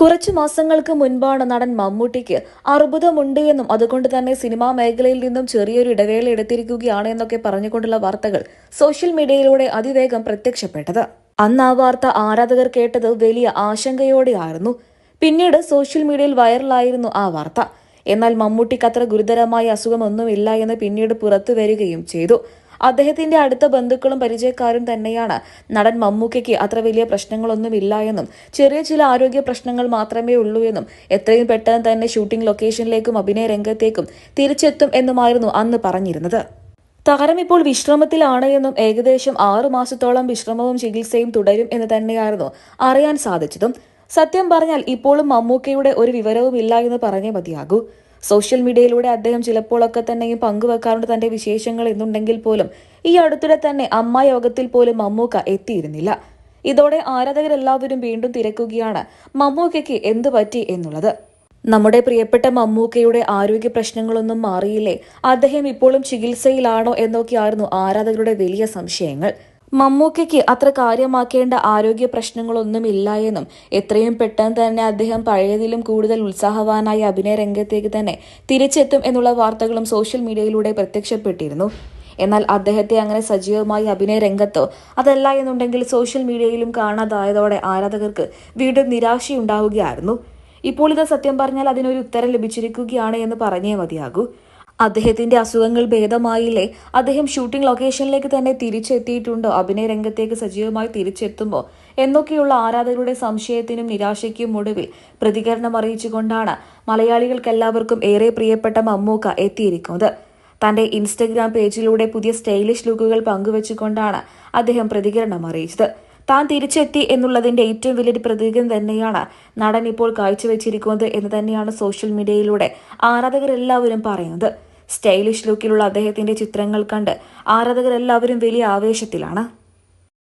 കുറച്ചു മാസങ്ങൾക്ക് മുൻപാണ് നടൻ മമ്മൂട്ടിക്ക് അർബുദമുണ്ട് എന്നും അതുകൊണ്ട് തന്നെ സിനിമാ മേഖലയിൽ നിന്നും ചെറിയൊരു ഇടവേള എടുത്തിരിക്കുകയാണ് എന്നൊക്കെ പറഞ്ഞുകൊണ്ടുള്ള വാർത്തകൾ സോഷ്യൽ മീഡിയയിലൂടെ അതിവേഗം പ്രത്യക്ഷപ്പെട്ടത്. അന്ന് ആ വാർത്ത ആരാധകർ കേട്ടത് വലിയ ആശങ്കയോടെയായിരുന്നു. പിന്നീട് സോഷ്യൽ മീഡിയയിൽ വൈറലായിരുന്നു ആ വാർത്ത. എന്നാൽ മമ്മൂട്ടിക്ക് അത്ര ഗുരുതരമായ അസുഖമൊന്നുമില്ല എന്ന് പിന്നീട് പുറത്തു വരികയും ചെയ്തു. അദ്ദേഹത്തിന്റെ അടുത്ത ബന്ധുക്കളും പരിചയക്കാരും തന്നെയാണ്. നടൻ മമ്മൂക്കയ്ക്ക് അത്ര വലിയ പ്രശ്നങ്ങളൊന്നുമില്ല എന്നും ചെറിയ ചില ആരോഗ്യ പ്രശ്നങ്ങൾ മാത്രമേ ഉള്ളൂ എന്നും എത്രയും പെട്ടെന്ന് തന്നെ ഷൂട്ടിംഗ് ലൊക്കേഷനിലേക്കും അഭിനയ രംഗത്തേക്കും തിരിച്ചെത്തും എന്നുമായിരുന്നു അന്ന് പറഞ്ഞിരുന്നത്. താരം ഇപ്പോൾ വിശ്രമത്തിലാണ് എന്നും ഏകദേശം ആറു മാസത്തോളം വിശ്രമവും ചികിത്സയും തുടരും എന്ന് തന്നെയായിരുന്നു അറിയാൻ സാധിച്ചതും. സത്യം പറഞ്ഞാൽ ഇപ്പോഴും മമ്മൂക്കയുടെ ഒരു വിവരവും ഇല്ല എന്ന് പറഞ്ഞേ മതിയാകൂ. സോഷ്യൽ മീഡിയയിലൂടെ അദ്ദേഹം ചിലപ്പോഴൊക്കെ തന്നെയും പങ്കുവെക്കാറുണ്ട് തന്റെ വിശേഷങ്ങൾ എന്നുണ്ടെങ്കിൽ പോലും. ഈ അടുത്തിടെ തന്നെ അമ്മ യോഗത്തിൽ പോലും മമ്മൂക്ക എത്തിയിരുന്നില്ല. ഇതോടെ ആരാധകരെല്ലാവരും വീണ്ടും തിരക്കുകയാണ്. മമ്മൂക്കയ്ക്ക് എന്തു പറ്റി എന്നുള്ളത്. നമ്മുടെ പ്രിയപ്പെട്ട മമ്മൂക്കയുടെ ആരോഗ്യ പ്രശ്നങ്ങളൊന്നും മാറിയില്ലേ? അദ്ദേഹം ഇപ്പോഴും ചികിത്സയിലാണോ എന്നൊക്കെയായിരുന്നു ആരാധകരുടെ വലിയ സംശയങ്ങൾ. മമ്മൂക്കയ്ക്ക് അത്ര കാര്യമാക്കേണ്ട ആരോഗ്യ പ്രശ്നങ്ങളൊന്നുമില്ല എന്നും എത്രയും പെട്ടെന്ന് തന്നെ അദ്ദേഹം പഴയതിലും കൂടുതൽ ഉത്സാഹവാനായി അഭിനയ രംഗത്തേക്ക് തന്നെ തിരിച്ചെത്തും എന്നുള്ള വാർത്തകളും സോഷ്യൽ മീഡിയയിലൂടെ പ്രത്യക്ഷപ്പെട്ടിരുന്നു. എന്നാൽ അദ്ദേഹത്തെ അങ്ങനെ സജീവമായി അഭിനയ രംഗത്തോ അതല്ല എന്നുണ്ടെങ്കിൽ സോഷ്യൽ മീഡിയയിലും കാണാതായതോടെ ആരാധകർക്ക് വീണ്ടും നിരാശയുണ്ടാവുകയായിരുന്നു. ഇപ്പോൾ ഇത് സത്യം പറഞ്ഞാൽ അതിനൊരു ഉത്തരം ലഭിച്ചിരിക്കുകയാണ് എന്ന് പറഞ്ഞേ മതിയാകൂ. അദ്ദേഹത്തിന്റെ അസുഖങ്ങൾ ഭേദമായില്ലേ? അദ്ദേഹം ഷൂട്ടിംഗ് ലൊക്കേഷനിലേക്ക് തന്നെ തിരിച്ചെത്തിയിട്ടുണ്ടോ. അഭിനയ രംഗത്തേക്ക് സജീവമായി തിരിച്ചെത്തുമ്പോൾ എന്നൊക്കെയുള്ള ആരാധകരുടെ സംശയത്തിനും നിരാശയ്ക്കും ഒടുവിൽ പ്രതികരണം അറിയിച്ചുകൊണ്ടാണ് മലയാളികൾക്കെല്ലാവർക്കും ഏറെ പ്രിയപ്പെട്ട മമ്മൂക്ക എത്തിയിരിക്കുന്നത്. തന്റെ ഇൻസ്റ്റഗ്രാം പേജിലൂടെ പുതിയ സ്റ്റൈലിഷ് ലുക്കുകൾ പങ്കുവച്ചുകൊണ്ടാണ് അദ്ദേഹം പ്രതികരണം അറിയിച്ചത്. താൻ തിരിച്ചെത്തി എന്നുള്ളതിന്റെ ഏറ്റവും വലിയൊരു പ്രതീകം തന്നെയാണ് നടൻ ഇപ്പോൾ കാഴ്ചവെച്ചിരിക്കുന്നത് എന്ന് തന്നെയാണ് സോഷ്യൽ മീഡിയയിലൂടെ ആരാധകരെല്ലാവരും പറയുന്നത്. സ്റ്റൈലിഷ് ലുക്കിലുള്ള അദ്ദേഹത്തിന്റെ ചിത്രങ്ങൾ കണ്ട് ആരാധകരെല്ലാവരും വലിയ ആവേശത്തിലാണ്.